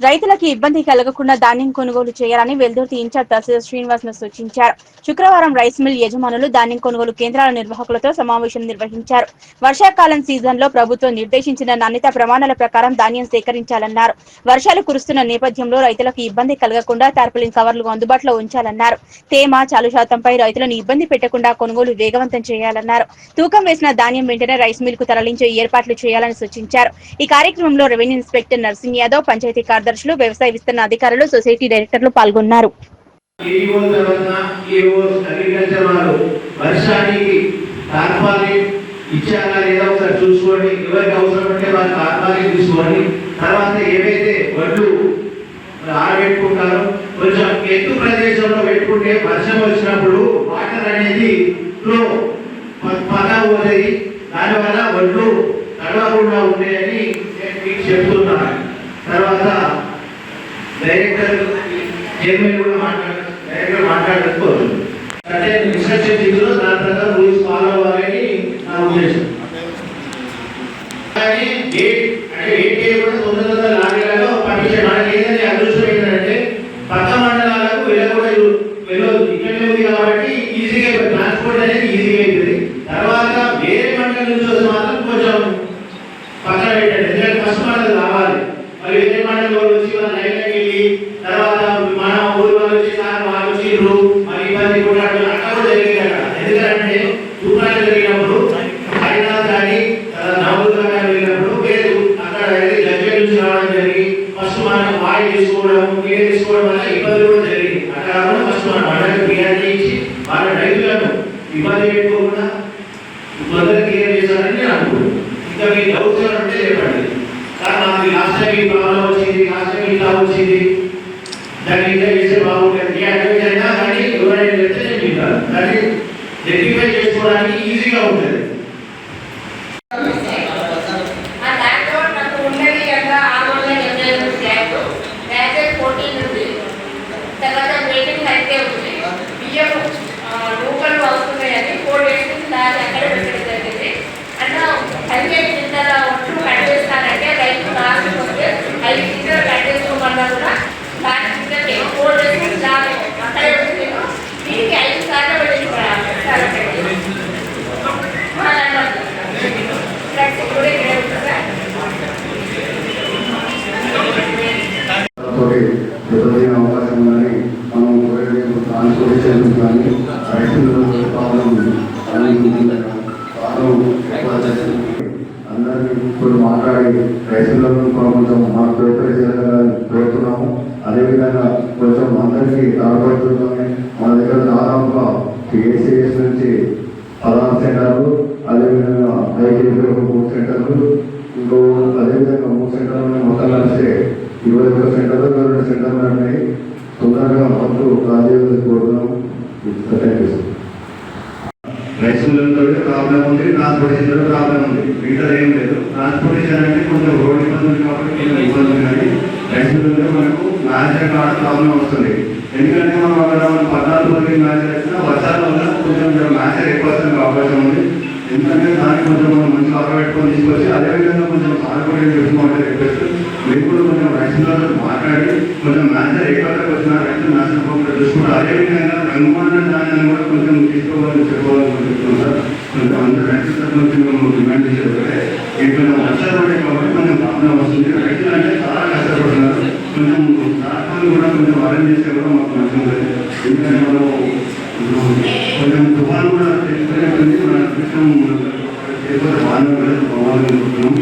రైతులకు ఇబ్బంది కలగకుండా ధాన్యం కొనుగోలు చేయాలని వెల్దుర్తి ఇన్ఛార్జ్ తహసీల్దార్ శ్రీనివాస్ సూచించారు. శుక్రవారం రైస్ మిల్ యజమానులు ధాన్యం కొనుగోలు కేంద్రాల నిర్వాహకులతో సమావేశం నిర్వహించారు. వర్షాకాలం సీజన్లో ప్రభుత్వం నిర్దేశించిన నాణ్యత ప్రమాణాల ప్రకారం ధాన్యం సేకరించాలన్నారు. వర్షాలు కురుస్తున్న నేపథ్యంలో రైతులకు ఇబ్బంది కలగకుండా టార్పలిన్ కవర్లు అందుబాటులో ఉంచాలన్నారు. తేమ చాలు శాతంపై రైతులను ఇబ్బంది పెట్టకుండా కొనుగోలు వేగవంతం చేయాలన్నారు. తూకం వేసిన ధాన్యం వెంటనే రైస్ మిల్కు తరలించే ఏర్పాట్లు చేయాలని సూచించారు. ఈ కార్యక్రమంలో రెవెన్యూ ఇన్స్పెక్టర్ నర్సింగ్ యాదవ్ పంచాయతీ కార్యదర్శులు వ్యవసాయ విస్తరణ అధికారులు సొసైటీ డైరెక్టర్లు పాల్గొన్నారు ఇచ్చారా లేదా ఒకసారి చూసుకోండి ఎవరికి అవసరం ఉంటే వారు తార్పాలి తీసుకోండి తర్వాత ఏవైతే వడ్లు ఆరబెట్టుకుంటారో కొంచెం ఎత్తు ప్రదేశంలో పెట్టుకుంటే వర్షం వచ్చినప్పుడు వాటర్ అనేది లో పగా పోతాయి దానివల్ల వడ్లు తడవకుండా ఉంటాయని నేను మీకు చెప్తున్నాను తర్వాత డైరెక్టర్ చైర్మన్ కూడా మాట్లాడారు డైరెక్టర్ మాట్లాడకపోవచ్చు అంటే ఇన్స్ట్రక్షన్ ఇచ్చారు దాని ప్రకారం రూల్స్ ఫాలో అవ్వాలని నా ఉద్దేశం. కానీ గేట్ అంటే గేట్ గేట్ కూడా తొందర తొందర లారీలలో పర్మిషన్ మనకి ఏదైనా అదృష్టం ఏంటంటే పక్క మండలాలకు వెళ్ళకూడదు వెళ్ళదు ఇక్కడే ఉంది కాబట్టి ఈజీగా ట్రాన్స్పోర్ట్ అనేది ఈజీగా అవుతుంది తర్వాత వేరే మండలం నుంచి మాత్రం కొంచెం పక్కన పెట్టండి. ఎందుకంటే ఫస్ట్ మనకు రావాలి. వాళ్ళు మరి ఇబ్బంది కూడా అక్కడ కూడా జరిగింది అక్కడ. ఎందుకంటే తూప్రాలు జరిగినప్పుడు హరినాథ్ కానీ నవదుర్గ కానీ వెళ్ళినప్పుడు లేదు. అక్కడ జడ్జి నుంచి రావడం జరిగి ఫస్ట్ మనం వాయి తీసుకోవడం క్లియర్ తీసుకోవడం వల్ల ఇబ్బంది కూడా జరిగింది అక్కడ కాకుండా ఫస్ట్ మనం మండలికి క్లియర్ ఇచ్చి వాళ్ళ రైతులను ఇబ్బంది పెట్టుకోకుండా తొందరగా క్లియర్ చేశారని నేను అనుకుంటున్నాను. ఇంకా మీ డౌట్స్ ఉంటే చెప్పండి. సార్ నాకు లాస్ట్ టైం ఈ ప్రాబ్లం వచ్చింది లాస్ట్ టైం ఇట్లా వచ్చింది. దాన్ని చేస్తే బాగుంటుంది. ఏ అడ్వైజ్ అయినా కానీ ఎవరైనా చెప్తే నేను రెక్టిఫై చేసుకోవడానికి ఈజీగా ఉంటుంది ఆ దాంట్లో నాకు ఉన్నది ఎంత ఆరు వందల డెబ్బై ఎనిమిది ట్యాగ్ ట్యాగ్ ఫోర్టీన్ ఉంది తర్వాత వెయిటింగ్ అయితే ఉంది బియ్యం రూపాయలు వస్తున్నాయని ఫోర్ డేస్ నుంచి దాన్ని అక్కడే పెట్టడం జరిగింది అన్న పదిహేను గింజల ఒట్లు కట్ చేస్తానంటే రైతు లాస్ట్ వస్తే ఐదు గింజలు కట్ చేసుకోమన్నా కూడా దాని గింజలకి ఫోర్ డేస్ నుంచి దాని అక్కడే ఉంది దీనికి ఐదు సార్లు వెళ్ళి కూడా ఇక్కడే ఉంటుందా తోటి దెబ్బతినే అవకాశం ఉందని మనం కోరేది ట్రాన్స్పోర్టేషన్ కానీ రైతులు ప్రాబ్లం ఉంది అని ప్రాబ్లం ఎక్కువ చేస్తుంది అందరినీ ఇప్పుడు మాట్లాడి రైతులను కొంచెం మాకు ప్రిపేర్ చేయాలని కోరుతున్నాము. అదేవిధంగా కొంచెం అందరికీ తాగబడుతుందని మన దగ్గర సెంటర్లు ఇరవై ఒక సెంటర్లు రెండు సెంటర్లు ఉన్నాయి తొందరగా మొత్తం రాజీవ్ కోరుతున్నాం థ్యాంక్ ప్రాబ్లం ఉంది ట్రాన్స్పోర్టేషన్ ప్రాబ్లం ఉంది. మిగతా ఏం లేదు. ట్రాన్స్పోర్టేషన్ అంటే కొంచెం రోడ్ ఇబ్బందులు కాబట్టి కొంచెం ఇబ్బంది కానీ రైస్ మనకు మ్యాచర్ కాడ ప్రాబ్లం వస్తుంది. ఎందుకంటే మనం అక్కడ మనం పద్నాలుగు మంది మ్యాచర్ వేసినా వర్షాల వల్ల కొంచెం మ్యాచర్ ఎక్కువ వస్తుంది అవకాశం ఉంది. ఎందుకంటే దానికి కొంచెం మనం మంచిగా ఆర్డర్ పెట్టుకొని తీసుకొచ్చి అదేవిధంగా కొంచెం సాగుబడి పెట్టుకోవాలి రిక్వెస్ట్ మీరు కూడా కొంచెం రైతులతో మాట్లాడి కొంచెం మ్యాచర్ ఎక్కువ వచ్చిన రైతు మ్యాచర్ పోకుండా చూసుకుంటే అదేవిధంగా రంగుమాన ధాన్యాన్ని కూడా కొంచెం తీసుకోవాలని చెప్పుకోవాలని చెప్తున్నాం కొంచెం అందరూ రైతుల తరఫు మేము డిమాండ్ చేసేది ఒకటే ఇక్కడ కాబట్టి కొంచెం ప్రాబ్లం వస్తుంది. రైతులు అంటే చాలా కష్టపడుతున్నారు. కొంచెం రాష్ట్రాలు కూడా కొంచెం అరేంజ్ చేస్తే కూడా మాకు మంచిగా ఉంటుంది ఎందుకంటే మనం కొంచెం తుఫాను కూడా తెలుసుకునే మన కృష్ణం చేయకపోతే బాగానే ఉంటుంది బాగాలనుకుంటున్నాం